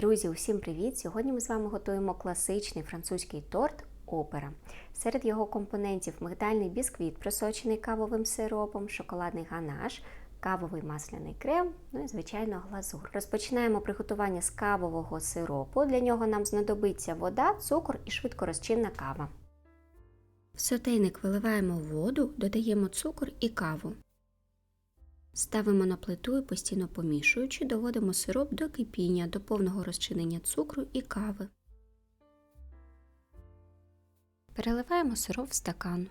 Друзі, усім привіт! Сьогодні ми з вами готуємо класичний французький торт опера. Серед його компонентів мигдальний бісквіт, просочений кавовим сиропом, шоколадний ганаш, кавовий масляний крем, ну і, звичайно, глазур. Розпочинаємо приготування з кавового сиропу. Для нього нам знадобиться вода, цукор і швидкорозчинна кава. В сотейник виливаємо воду, додаємо цукор і каву. Ставимо на плиту і постійно помішуючи, доводимо сироп до кипіння, до повного розчинення цукру і кави. Переливаємо сироп в стакан.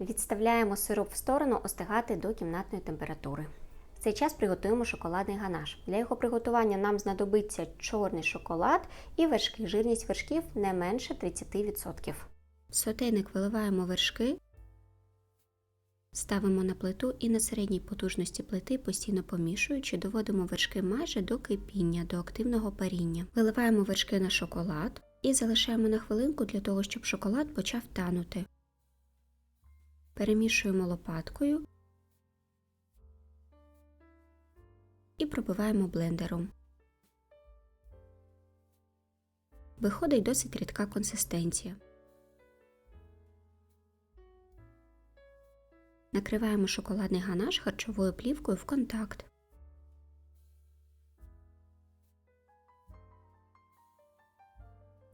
Відставляємо сироп в сторону остигати до кімнатної температури. В цей час приготуємо шоколадний ганаш. Для його приготування нам знадобиться чорний шоколад і вершки. Жирність вершків не менше 30%. В сотейник виливаємо вершки. Ставимо на плиту і на середній потужності плити, постійно помішуючи, доводимо вершки майже до кипіння, до активного паріння. Виливаємо вершки на шоколад і залишаємо на хвилинку для того, щоб шоколад почав танути. Перемішуємо лопаткою і пробиваємо блендером. Виходить досить рідка консистенція. Накриваємо шоколадний ганаш харчовою плівкою в контакт.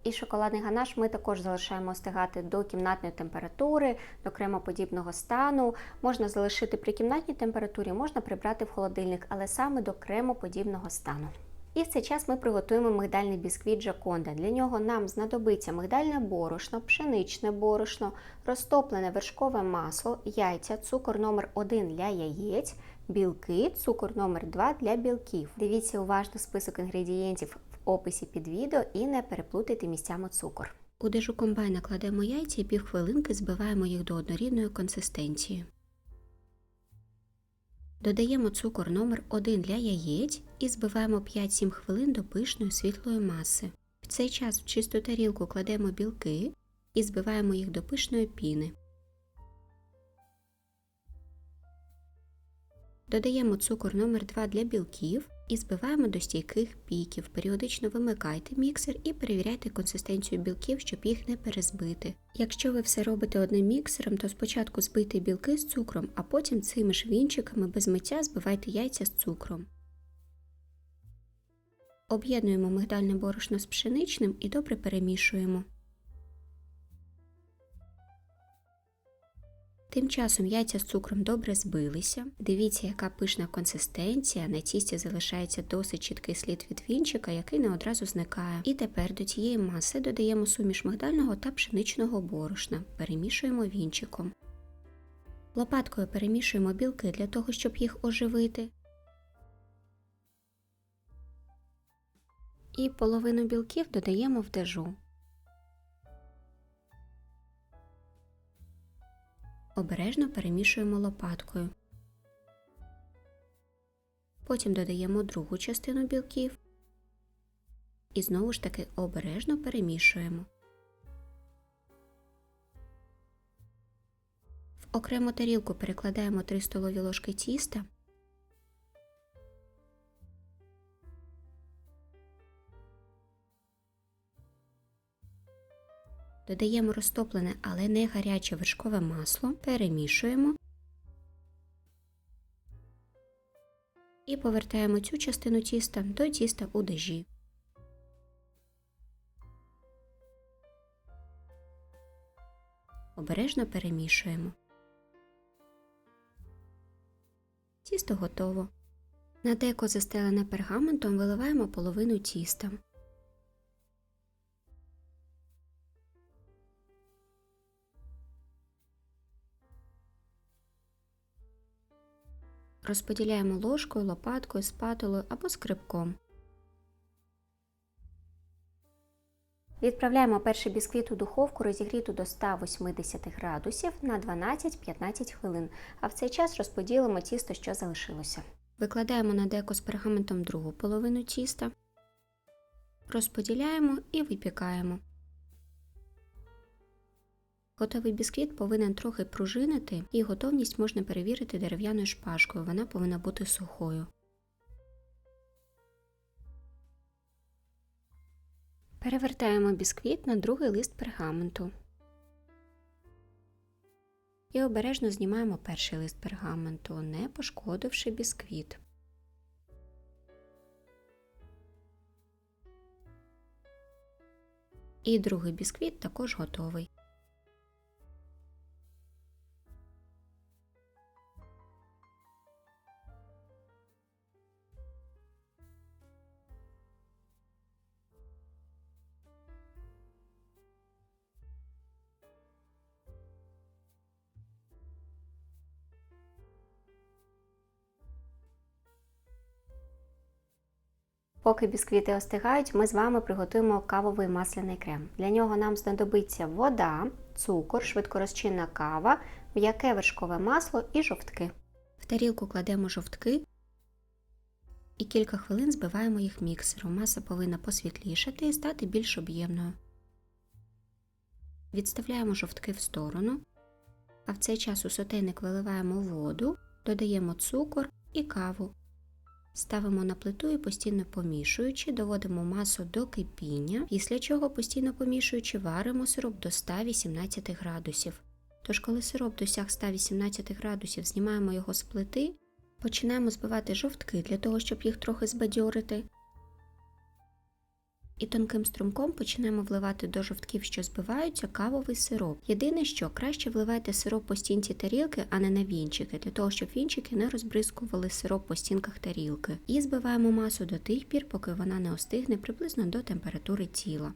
І шоколадний ганаш ми також залишаємо остигати до кімнатної температури, до кремоподібного стану. Можна залишити при кімнатній температурі, можна прибрати в холодильник, але саме до кремоподібного стану. І в цей час ми приготуємо мигдальний бісквіт Джаконда. Для нього нам знадобиться мигдальне борошно, пшеничне борошно, розтоплене вершкове масло, яйця, цукор номер 1 для яєць, білки, цукор номер 2 для білків. Дивіться уважно список інгредієнтів в описі під відео і не переплутайте місцями цукор. У дежу комбайна кладемо яйця і півхвилинки збиваємо їх до однорідної консистенції. Додаємо цукор номер 1 для яєць і збиваємо 5-7 хвилин до пишної світлої маси. В цей час в чисту тарілку кладемо білки і збиваємо їх до пишної піни. Додаємо цукор номер 2 для білків і збиваємо до стійких піків. Періодично вимикайте міксер і перевіряйте консистенцію білків, щоб їх не перезбити. Якщо ви все робите одним міксером, то спочатку збийте білки з цукром, а потім цими ж вінчиками без миття збивайте яйця з цукром. Об'єднуємо мигдальне борошно з пшеничним і добре перемішуємо. Тим часом яйця з цукром добре збилися. Дивіться, яка пишна консистенція. На тісті залишається досить чіткий слід від вінчика, який не одразу зникає. І тепер до цієї маси додаємо суміш мигдального та пшеничного борошна. Перемішуємо вінчиком. Лопаткою перемішуємо білки для того, щоб їх оживити. І половину білків додаємо в дежу. Обережно перемішуємо лопаткою. Потім додаємо другу частину білків і знову ж таки обережно перемішуємо. В окрему тарілку перекладаємо 3 столові ложки тіста. Додаємо розтоплене, але не гаряче вершкове масло, перемішуємо і повертаємо цю частину тіста до тіста у дежі. Обережно перемішуємо. Тісто готово. На деко застелене пергаментом виливаємо половину тіста. Розподіляємо ложкою, лопаткою, спатулою або скрибком. Відправляємо перший бісквіт у духовку розігріту до 180 градусів на 12-15 хвилин, а в цей час розподілимо тісто, що залишилося. Викладаємо на деко з пергаментом другу половину тіста, розподіляємо і випікаємо. Готовий бісквіт повинен трохи пружинити, і готовність можна перевірити дерев'яною шпажкою, вона повинна бути сухою. Перевертаємо бісквіт на другий лист пергаменту. І обережно знімаємо перший лист пергаменту, не пошкодивши бісквіт. І другий бісквіт також готовий. Поки бісквіти остигають, ми з вами приготуємо кавовий масляний крем. Для нього нам знадобиться вода, цукор, швидкорозчинна кава, м'яке вершкове масло і жовтки. В тарілку кладемо жовтки і кілька хвилин збиваємо їх міксером. Маса повинна посвітлішати і стати більш об'ємною. Відставляємо жовтки в сторону, а в цей час у сотейник виливаємо воду, додаємо цукор і каву. Ставимо на плиту і постійно помішуючи, доводимо масу до кипіння, після чого постійно помішуючи, варимо сироп до 118 градусів. Тож, коли сироп досяг 118 градусів, знімаємо його з плити, починаємо збивати жовтки для того, щоб їх трохи збадьорити. І тонким струмком починаємо вливати до жовтків, що збиваються, кавовий сироп. Єдине, що краще вливайте сироп по стінці тарілки, а не на вінчики, для того, щоб вінчики не розбризкували сироп по стінках тарілки. І збиваємо масу до тих пір, поки вона не остигне приблизно до температури тіла.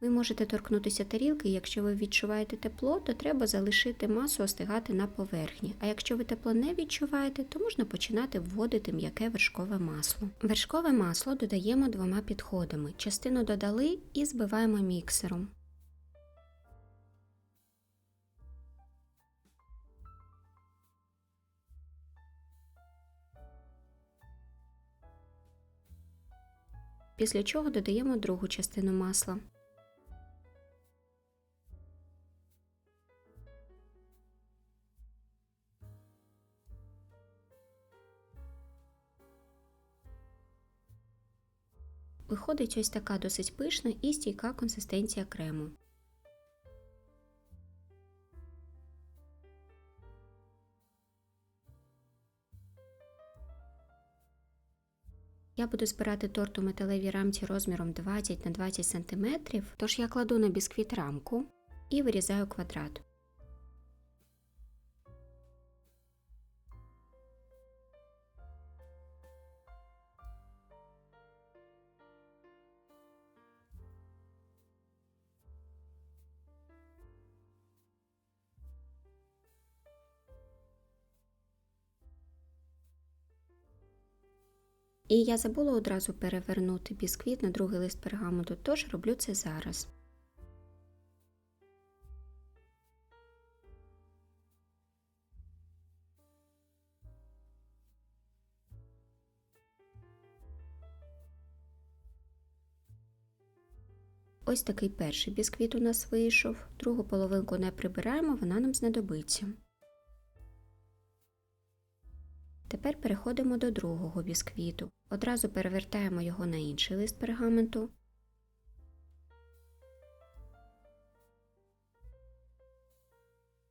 Ви можете торкнутися тарілки, якщо ви відчуваєте тепло, то треба залишити масу остигати на поверхні. А якщо ви тепло не відчуваєте, то можна починати вводити м'яке вершкове масло. Вершкове масло додаємо двома підходами. Частину додали і збиваємо міксером. Після чого додаємо другу частину масла. Виходить ось така досить пишна і стійка консистенція крему. Я буду збирати торт у металевій рамці розміром 20 на 20 см, тож я кладу на бісквіт рамку і вирізаю квадрат. І я забула одразу перевернути бісквіт на другий лист пергаменту, тож роблю це зараз. Ось такий перший бісквіт у нас вийшов, другу половинку не прибираємо, вона нам знадобиться. Тепер переходимо до другого бісквіту. Одразу перевертаємо його на інший лист пергаменту.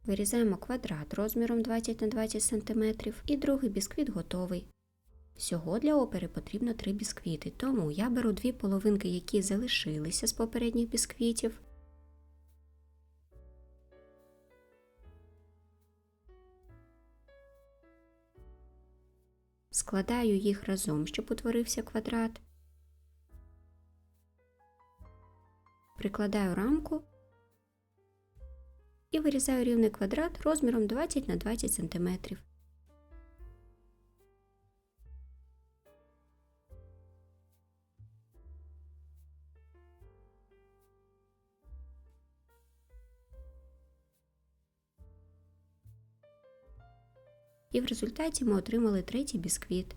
Вирізаємо квадрат розміром 20 на 20 см і другий бісквіт готовий. Всього для опери потрібно 3 бісквіти, тому я беру дві половинки, які залишилися з попередніх бісквітів, складаю їх разом, щоб утворився квадрат, прикладаю рамку і вирізаю рівний квадрат розміром 20 на 20 см. і в результаті ми отримали третій бісквіт.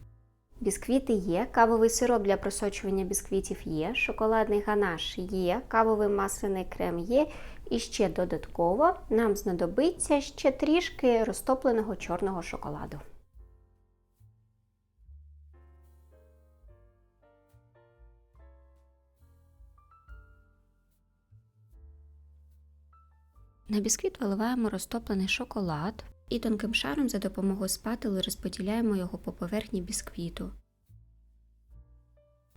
Бісквіти є, кавовий сироп для просочування бісквітів є, шоколадний ганаш є, кавовий масляний крем є. І ще додатково нам знадобиться ще трішки розтопленого чорного шоколаду. На бісквіт виливаємо розтоплений шоколад і тонким шаром за допомогою спатили розподіляємо його по поверхні бісквіту.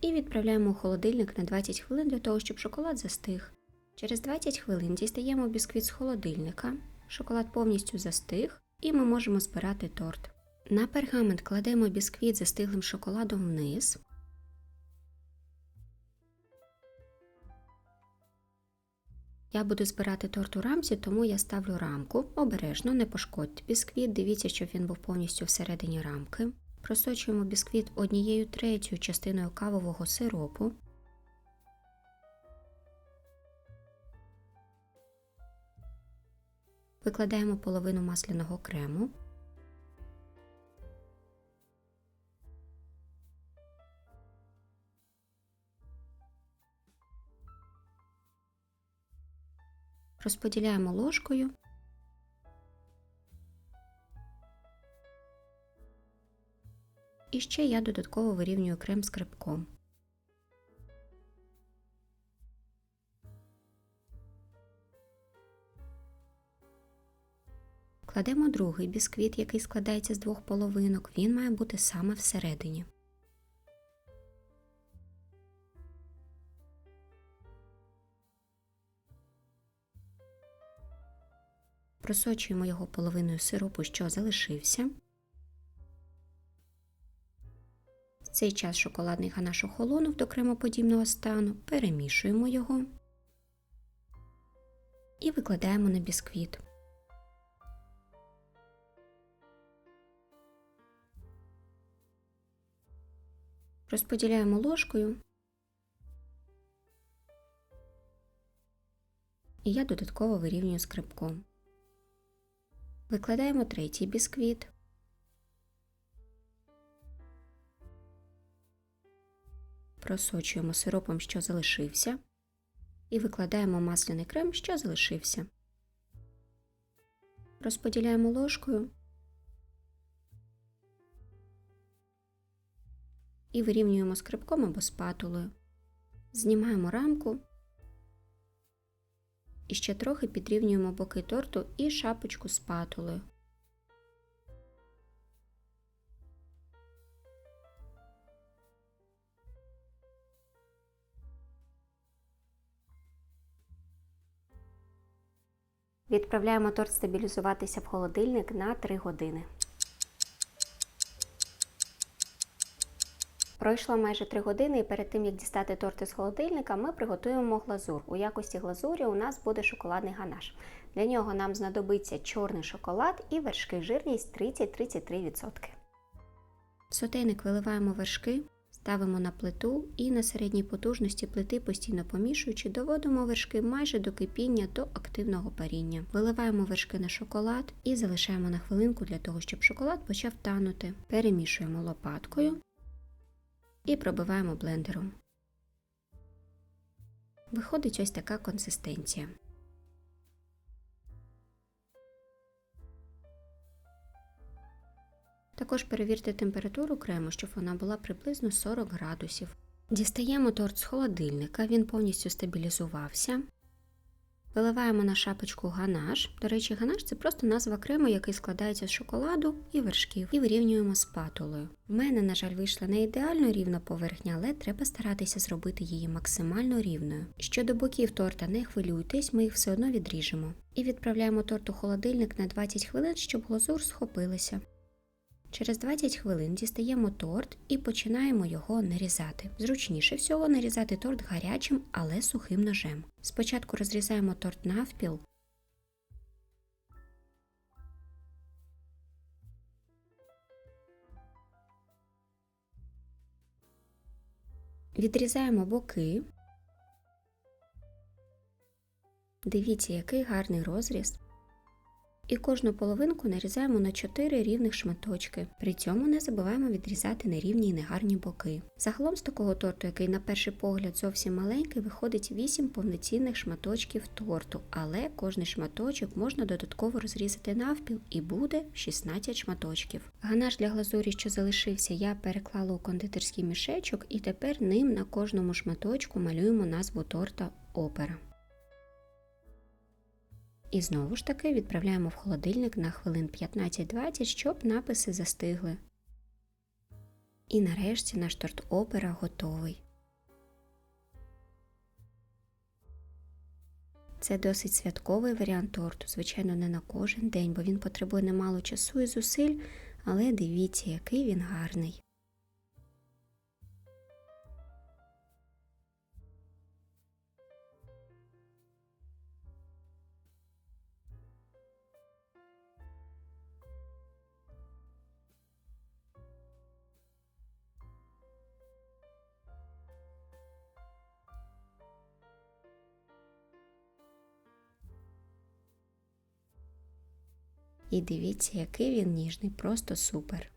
І відправляємо у холодильник на 20 хвилин для того, щоб шоколад застиг. Через 20 хвилин дістаємо бісквіт з холодильника, шоколад повністю застиг, і ми можемо збирати торт. На пергамент кладемо бісквіт застиглим шоколадом вниз. Я буду збирати торт у рамці, тому я ставлю рамку. Обережно, не пошкодьте бісквіт. Дивіться, щоб він був повністю всередині рамки. Просочуємо бісквіт однією третьою частиною кавового сиропу. Викладаємо половину масляного крему. Розподіляємо ложкою. І ще я додатково вирівнюю крем скрипком. Кладемо другий бісквіт, який складається з двох половинок. Він має бути саме всередині. Просочуємо його половиною сиропу, що залишився. В цей час шоколадний ганаш охолонув до кремоподібного стану, перемішуємо його і викладаємо на бісквіт. Розподіляємо ложкою. І я додатково вирівнюю скрипком. Викладаємо третій бісквіт. Просочуємо сиропом, що залишився, і викладаємо масляний крем, що залишився. Розподіляємо ложкою і вирівнюємо скрипком або спатулою. Знімаємо рамку і ще трохи підрівнюємо боки торту і шапочку спатулою. Відправляємо торт стабілізуватися в холодильник на 3 години. Пройшло майже 3 години, і перед тим як дістати торт із холодильника, ми приготуємо глазур. У якості глазурі у нас буде шоколадний ганаш. Для нього нам знадобиться чорний шоколад і вершки, жирність 30-33%. В сотейник виливаємо вершки, ставимо на плиту і на середній потужності плити, постійно помішуючи, доводимо вершки майже до кипіння до активного паріння. Виливаємо вершки на шоколад і залишаємо на хвилинку для того, щоб шоколад почав танути. Перемішуємо лопаткою і пробиваємо блендером. Виходить ось така консистенція. Також перевірте температуру крему, щоб вона була приблизно 40 градусів. Дістаємо торт з холодильника, він повністю стабілізувався. Виливаємо на шапочку ганаш. До речі, ганаш це просто назва крему, який складається з шоколаду і вершків, і вирівнюємо спатулою. У мене, на жаль, вийшла не ідеально рівна поверхня, але треба старатися зробити її максимально рівною. Щодо боків торта, не хвилюйтесь, ми їх все одно відріжемо. І відправляємо торт у холодильник на 20 хвилин, щоб глазур схопилася. Через 20 хвилин дістаємо торт і починаємо його нарізати. Зручніше всього нарізати торт гарячим, але сухим ножем. Спочатку розрізаємо торт навпіл. Відрізаємо боки. Дивіться, який гарний розріз і кожну половинку нарізаємо на 4 рівних шматочки. При цьому не забуваємо відрізати нерівні і негарні боки. Загалом з такого торту, який на перший погляд зовсім маленький, виходить 8 повноцінних шматочків торту, але кожний шматочок можна додатково розрізати навпіл і буде 16 шматочків. Ганаш для глазурі, що залишився, я переклала у кондитерський мішечок і тепер ним на кожному шматочку малюємо назву торта опера. І знову ж таки відправляємо в холодильник на хвилин 15-20, щоб написи застигли. І нарешті наш торт опера готовий. Це досить святковий варіант торту, звичайно, не на кожен день, бо він потребує немало часу і зусиль, але дивіться, який він гарний. І дивіться, який він ніжний, просто супер.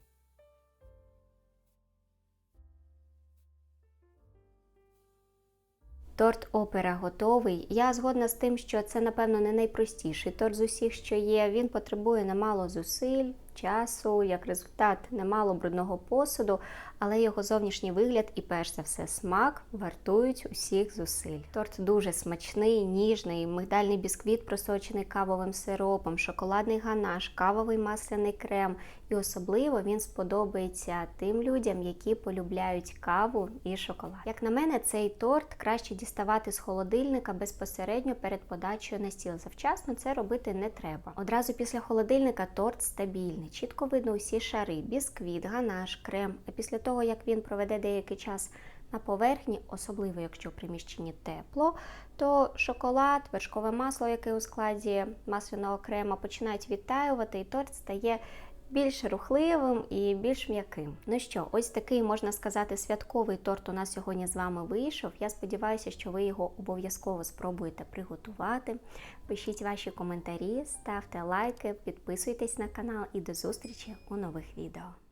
Торт опера готовий. Я згодна з тим, що це, напевно, не найпростіший торт з усіх, що є. Він потребує немало зусиль, часу, як результат, немало брудного посуду, але його зовнішній вигляд і перш за все смак вартують усіх зусиль. Торт дуже смачний, ніжний, мигдальний бісквіт, просочений кавовим сиропом, шоколадний ганаш, кавовий масляний крем. І особливо він сподобається тим людям, які полюбляють каву і шоколад. Як на мене, цей торт краще діставати з холодильника безпосередньо перед подачею на стіл. Завчасно це робити не треба. Одразу після холодильника торт стабільний, чітко видно усі шари, бісквіт, ганаш, крем. А після того, як він проведе деякий час на поверхні, особливо якщо в приміщенні тепло, то шоколад, вершкове масло, яке у складі масляного крема, починають відтаювати, і торт стає більш рухливим і більш м'яким. Ну що, ось такий можна сказати святковий торт у нас сьогодні з вами вийшов. Я сподіваюся, що ви його обов'язково спробуєте приготувати. Пишіть ваші коментарі, ставте лайки, підписуйтесь на канал і до зустрічі у нових відео.